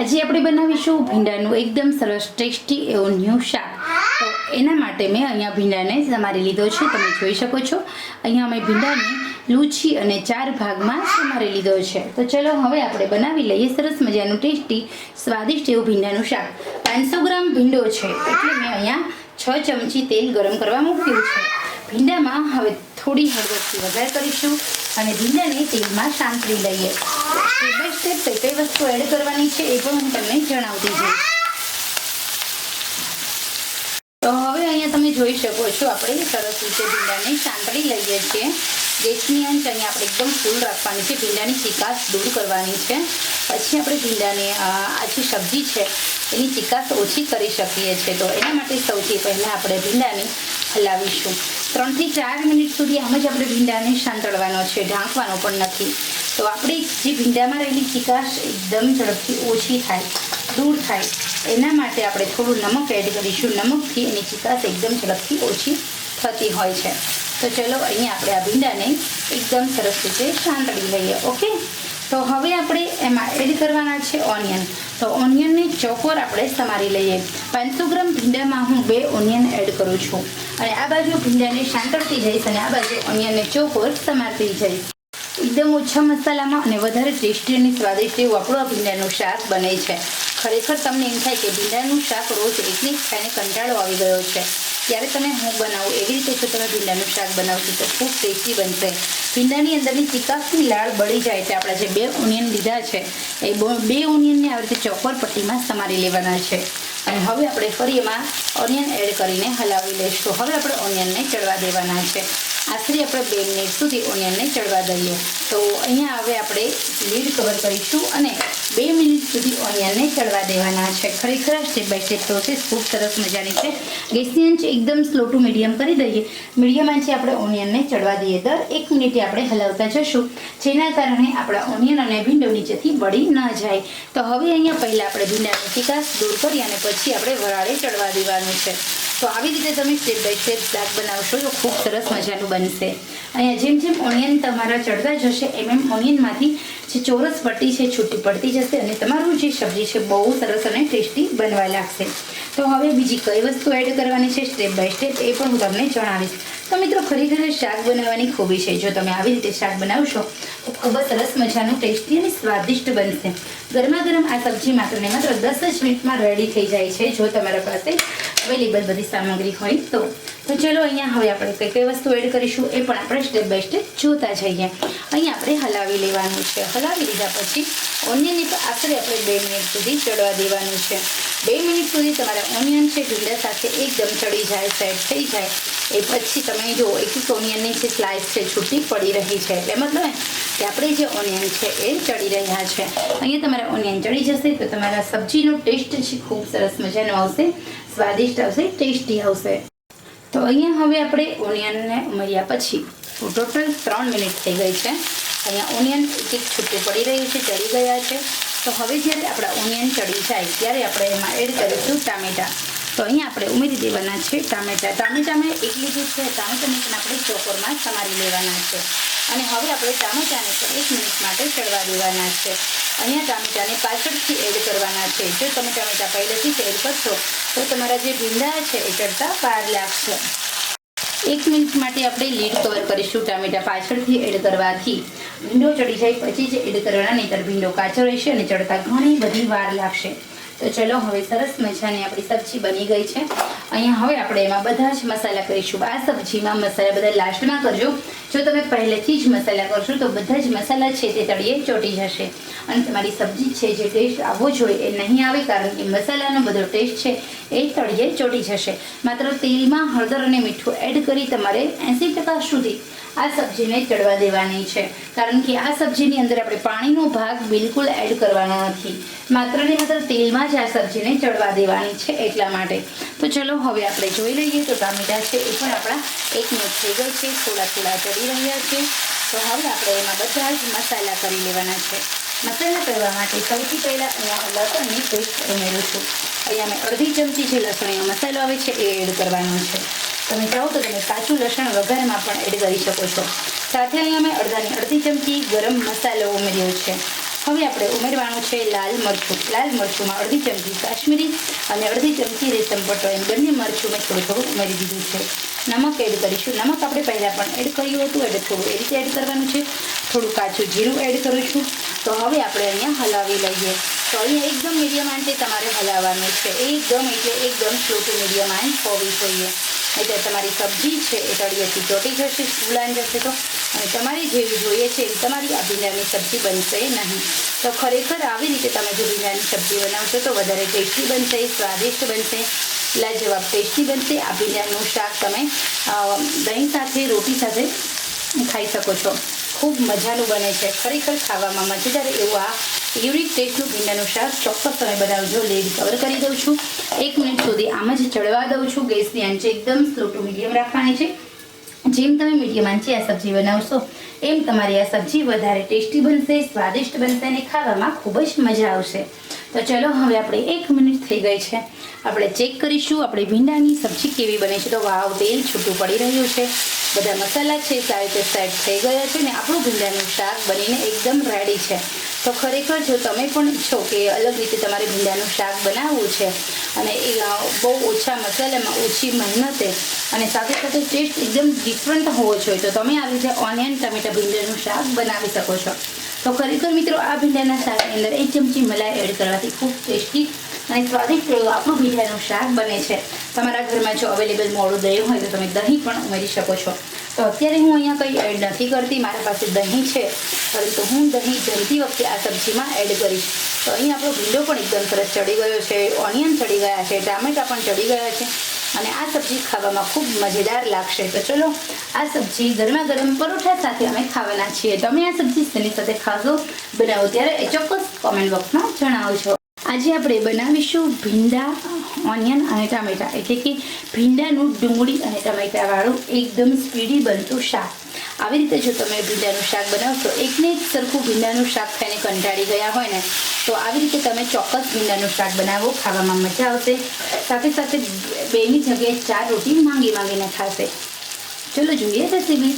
આજે આપણે બનાવીશું ભીંડાનું એકદમ સરસ ટેસ્ટી એવું ન્યૂ શાક. તો એના માટે મેં અહીંયા ભીંડાને સમારી લીધો છે, તમે જોઈ શકો છો. અહીંયા અમે ભીંડાને લૂછી અને ચાર ભાગમાં સમારી લીધો છે. તો ચલો હવે આપણે બનાવી લઈએ સરસ મજાનું ટેસ્ટી, સ્વાદિષ્ટ એવું ભીંડાનું શાક. પાંચસો ગ્રામ ભીંડો છે, એટલે મેં અહીંયા છ ચમચી તેલ ગરમ કરવા મૂક્યું છે. ભીંડામાં હવે થોડી હળદરથી વઘાર કરીશું અને ભીંડાને તેલમાં સાંતળી લઈએ. સ્ટેપ બાય સ્ટેપ કઈ કઈ વસ્તુ એડ કરવાની છે એ પણ હું તમને જણાવતી જઈશ તો હવે અહીંયા તમે જોઈ શકો છો આપણે સરસ રીતે ભીંડાને સાંતળી લઈએ છીએ. ગેસની આંચ અહીંયા આપણે એકદમ ફૂલ રાખવાની છે. ભીંડાની ચિકાસ દૂર કરવાની છે. પછી આપણે ભીંડાની આ જે સબ્જી છે, એની ચિકાસ ઓછી કરી શકીએ છીએ. તો એના માટે સૌથી પહેલાં આપણે ભીંડાને હલાવીશું. ત્રણથી ચાર મિનિટ સુધી આમ જ આપણે ભીંડાને સાંતળવાનો છે. ઢાંકવાનો પણ નથી. તો આપણી જે ભીંડામાં રહેલી ચિકાશ એકદમ ઝડપથી ઓછી થાય, દૂર થાય, એના માટે આપણે થોડું નમક એડ કરીશું. નમકથી એની ચિકાશ એકદમ ઝડપથી ઓછી થતી હોય છે. તો ચલો અહીંયા આપણે આ ભીંડાને એકદમ સરસ રીતે સાંતળી લઈએ, ઓકે? તો હવે આપણે એમાં એડ કરવાના છે ઓનિયન તો ઓનિયનને ચોકોર આપણે સમારી લઈએ. પાંચસો ગ્રામ ભીંડામાં હું બે ઓનિયન એડ કરું છું. અને આ બાજુ ભીંડાને સાંતળતી જઈશ અને આ બાજુ ઓનિયનને ચોકોર સમારતી જઈશ. એકદમ ઓછા મસાલામાં અને વધારે ટેસ્ટી અને સ્વાદિષ્ટ એવું આપણું આ ભીંડાનું શાક બને છે. ખરેખર તમને એમ થાય કે ભીંડાનું શાક રોજ એટલી ખાઈને કંટાળો આવી ગયો છે. ત્યારે તમે હું બનાવું, એવી રીતે જો તમે ભીંડાનું શાક બનાવશો તો ખૂબ ટેસ્ટી બનશે. ભીંડાની અંદરની ચિકાસની લાળ બળી જાય છે આપણા જે બે ઓનિયન લીધા છે, એ બે ઓનિયનને આવી રીતે ચોપર પટ્ટીમાં સમારી લેવાના છે. અને હવે આપણે ફરી એમાં ઓનિયન એડ કરીને હલાવી લઈશું. હવે આપણે ઓનિયનને ચડવા દેવાના છે. આશરે આપણે બે મિનિટ સુધી ઓનિયનને ચડવા દઈએ. તો અહીંયા હવે આપણે લીડ કવર કરીશું અને બે મિનિટ સુધી ઓનિયનને ચડવા દેવાના છે. ખરેખર સ્ટેપ બાય સ્ટેપ પ્રોસેસ ખૂબ સરસ મજાની છે. ગેસની અંચ એકદમ સ્લો ટુ મીડિયમ કરી દઈએ. મીડિયમ આંચે આપણે ઓનિયનને ચડવા દઈએ. દર એક મિનિટે આપણે હલાવતા જશું. જેના કારણે આપણા ઓનિયન અને ભીંડો નીચેથી બળી ન જાય. તો હવે અહીંયા પહેલાં આપણે ભીંડાની ચિકાસ દૂર કરી અને પછી આપણે વરાળે ચડવા દેવાનું છે. તો આવી રીતે તમે સ્ટેપ બાય સ્ટેપ શાક બનાવશો તો ખૂબ સરસ મજાનું બનશે. અહીંયા જેમ જેમ ઓનિયન તમારા ચડતા જશે, એમ એમ ઓનિયનમાંથી જે ચોરસ પટ્ટી છે, છૂટી પડતી જશે અને તમારું જે સબ્જી છે, બહુ સરસ અને ટેસ્ટી બનવા લાગશે. તો હવે બીજી કઈ વસ્તુ એડ કરવાની છે સ્ટેપ બાય સ્ટેપ એ પણ હું તમને જણાવીશ. તો મિત્રો, ખરેખર શાક બનાવવાની ખૂબી છે. જો તમે આવી રીતે શાક બનાવશો, તો ખૂબ જ સરસ મજાનું, ટેસ્ટી અને સ્વાદિષ્ટ બનશે. ગરમા ગરમ આ સબ્જી માત્ર ને માત્ર દસ જ મિનિટમાં રેડી થઈ જાય છે, જો તમારા પાસે અવેલેબલ બધી સામગ્રી હોય તો તો ચલો અહીંયા હવે આપણે કઈ કઈ વસ્તુ એડ કરીશું એ પણ આપણે સ્ટેપ બાય સ્ટેપ જોતા જઈએ. અહીંયા આપણે હલાવી લેવાનું છે. હલાવી લીધા પછી ઓનિયનને આખરે આપણે બે મિનિટ સુધી ચડવા દેવાનું છે. બે મિનિટ સુધી તમારા ઓનિયન છે ઢીલા સાથે એકદમ ચડી જાય સેટ થઈ જાય. એ પછી તમે જો એક એક ઓનિયનની જે સ્લાઇસ છે છૂટી પડી રહી છે. એટલે મતલબ કે આપણે જે ઓનિયન છે એ ચડી રહ્યા છે. અહીંયા તમારા ઓનિયન ચડી જશે તો તમારા સબ્જીનો ટેસ્ટ છે, ખૂબ સરસ મજાનો આવશે. સ્વાદિષ્ટ આવશે ટેસ્ટી આવશે. તો અહીંયા હવે આપણે ઓનિયનને ઉમેર્યા પછી ટોટલ ત્રણ મિનિટ થઈ ગઈ છે. અહીંયા ઓનિયન એક એક છૂટું પડી રહ્યું છે, ચડી ગયા છે. તો હવે જ્યારે આપણા ઓનિયન ચડી જાય ત્યારે આપણે એમાં એડ કરીશું ટામેટાં. તો અહીંયા આપણે ઉમેરી દેવાના છે ટામેટાં. ટામેટાં મેં એક લીધું છે, ટામેટાને પણ આપણે ચોકોરમાં સમારી લેવાના છે. અને હવે આપણે ટામેટાને પણ એક મિનિટ માટે ચડવા દેવાના છે. અહીંયા ટામેટાને પાછળથી એડ કરવાના છે. જો તમે ટામેટા પહેલેથી જ એડ કરશો, તો તમારા જે ભીંડા છે એ ચડતા વાર લાગશે. એક મિનિટ માટે આપણે લીડ કવર કરીશું ટામેટા પાછળથી એડ કરવાથી. ભીંડો ચડી જાય પછી જ એડ કરવાના, નહીંતર ભીંડો કાચો રહેશે અને ચડતા ઘણી બધી વાર લાગશે. તો ચલો હવે સરસ મજાની આપણી સબ્જી બની ગઈ છે. અહીંયા હવે આપણે એમાં બધા જ મસાલા કરીશું. આ સબ્જીમાં મસાલા બધા લાસ્ટમાં કરજો. જો તમે પહેલેથી જ મસાલા કરશો તો બધા જ મસાલા છે તે તળિયે ચોટી જશે. અને તમારી સબ્જી છે જે ટેસ્ટ આવવો જોઈએ એ નહીં આવે કારણ કે મસાલાનો બધો ટેસ્ટ છે એ તળિયે ચોટી જશે. માત્ર તેલમાં હળદર અને મીઠું એડ કરી તમારે એંસી સુધી આ સબ્જીને ચડવા દેવાની છે. કારણ કે આ સબ્જીની અંદર આપણે પાણીનો ભાગ બિલકુલ એડ કરવાનો નથી. માત્ર ને માત્ર તેલમાં જ આ સબ્જીને ચડવા દેવાની છે એટલા માટે. તો ચલો હવે આપણે જોઈ લઈએ તો ટામેટા છે એ પણ આપણા એક મિનિટ થઈ ગઈ છે. થોડા થોડા ચડી રહ્યા છે. તો હવે આપણે એમાં બધા જ મસાલા કરી લેવાના છે. મસાલા કરવા માટે સૌથી પહેલાં અહીંયા લસણની પેસ્ટ ઉમેરું છું. અહીંયા મેં અડધી ચમચી જે લસણીનો મસાલો આવે છે એ એડ કરવાનો છે. તમે ચાહો તો તમે કાચું લસણ વઘારમાં પણ એડ કરી શકો છો. સાથે અહીંયા મેં અડધાની અડધી ચમચી ગરમ મસાલો ઉમેર્યો છે. હવે આપણે ઉમેરવાનું છે લાલ મરચું. લાલ મરચુંમાં અડધી ચમચી કાશ્મીરી અને અડધી ચમચી રેશમ પટ્ટો એમ બંને મરચું મેં થોડું થોડું ઉમેરી દીધું છે. નમક એડ કરીશું. નમક આપણે પહેલાં પણ એડ કર્યું હતું, એટલે થોડું એ રીતે એડ કરવાનું છે. થોડું કાચું જીરું એડ કરું છું. તો હવે આપણે અહીંયા હલાવી લઈએ. તો અહીંયા એકદમ મીડિયમ આંચે તમારે હલાવવાનું છે. એકદમ એટલે એકદમ સ્લો ટુ મીડિયમ આંચ હોવી જોઈએ. એટલે તમારી સબ્જી છે એ તળિયેથી ચોટી જશે, ફૂલાઈ જશે તો. અને તમારી જેવી જોઈએ છે એવી તમારી આ ભીંડાની સબ્જી બનશે નહીં. તો ખરેખર આવી રીતે તમે જો ભીંડાની સબ્જી બનાવશો તો વધારે ટેસ્ટી બનશે, સ્વાદિષ્ટ બનશે, લાજવાબ ટેસ્ટી બનશે. આ ભીંડાનું શાક તમે દહીં સાથે, રોટી સાથે ખાઈ શકો છો. ખૂબ મજાનું બને છે. ખરેખર ખાવામાં મજેદાર એવું આ યુનિક ટેસ્ટનું ભીંડાનું શાક ચોક્કસ તમે બનાવજો લીડ કવર કરી દઉં છું. એક મિનિટ સુધી આમ જ ચડવા દઉં છું. ગેસની આંચે એકદમ સ્લો ટુ મીડિયમ રાખવાની છે. જેમ તમે મીડિયમ આંચે આ સબ્જી બનાવશો, એમ તમારી આ સબ્જી વધારે ટેસ્ટી બનશે, સ્વાદિષ્ટ બનશે અને ખાવામાં ખૂબ જ મજા આવશે. તો ચલો હવે આપણે એક મિનિટ થઈ ગઈ છે. આપણે ચેક કરીશું આપણે ભીંડાની સબ્જી કેવી બને છે. તો વાવ, તેલ છૂટું પડી રહ્યું છે. બધા મસાલા છે, સારી રીતે સેટ થઈ ગયા છે ને આપણું ભીંડાનું શાક બનીને એકદમ રેડી છે. તો ખરેખર જો તમે પણ ઈચ્છો કે અલગ રીતે તમારે ભીંડાનું શાક બનાવવું છે, અને એ બહુ ઓછા મસાલામાં ઓછી મહેનતે અને સાથે સાથે ટેસ્ટ એકદમ ડિફરન્ટ હોવો જોઈએ, તો તમે આવી રીતે ઓનિયન ટમેટા ભીંડાનું શાક બનાવી શકો છો. તો ખરેખર મિત્રો, આ ભીંડાના શાકની અંદર એક ચમચી મલાઈ એડ કરવાથી ખૂબ ટેસ્ટી અને સ્વાદિષ્ટ આપણું ભીંડાનું શાક બને છે. તમારા ઘરમાં જો અવેલેબલ મોડું દહીં હોય તો તમે દહીં પણ ઉમેરી શકો છો. તો અત્યારે હું અહીંયા કંઈ એડ નથી કરતી. મારા પાસે દહીં છે. પરંતુ હું દહીં જમતી વખતે આ સબ્જીમાં એડ કરીશ. તો અહીં આપણો ભીંડો પણ એકદમ સરસ ચડી ગયો છે. ઓનિયન ચડી ગયા છે. ટામેટા પણ ચડી ગયા છે. અને આ સબ્જી ખાવામાં ખૂબ મજેદાર લાગશે. તો ચલો, આ સબ્જી ગરમા ગરમ પરોઠા સાથે અમે ખાવાના છીએ. તમે આ સબ્જી તેની સાથે ખાશો? બનાવો ત્યારે ચોક્કસ કોમેન્ટ બોક્સમાં જણાવજો. આજે આપણે બનાવીશું ભીંડા ઓનિયન અને ટામેટા. એટલે કે ભીંડાનું ડુંગળી અને ટમેટાવાળું એકદમ સ્પીડી બનતું શાક. આવી રીતે જો તમે ભીંડાનું શાક બનાવશો, એકને એક સરખું ભીંડાનું શાક ખાઈને કંટાળી ગયા હોય ને, તો આવી રીતે તમે ચોક્કસ ભીંડાનું શાક બનાવો, ખાવામાં મજા આવશે. સાથે સાથે બેની જગ્યાએ ચાર રોટી માંગી માંગીને ખાશે. ચલો જોઈએ રેસીપી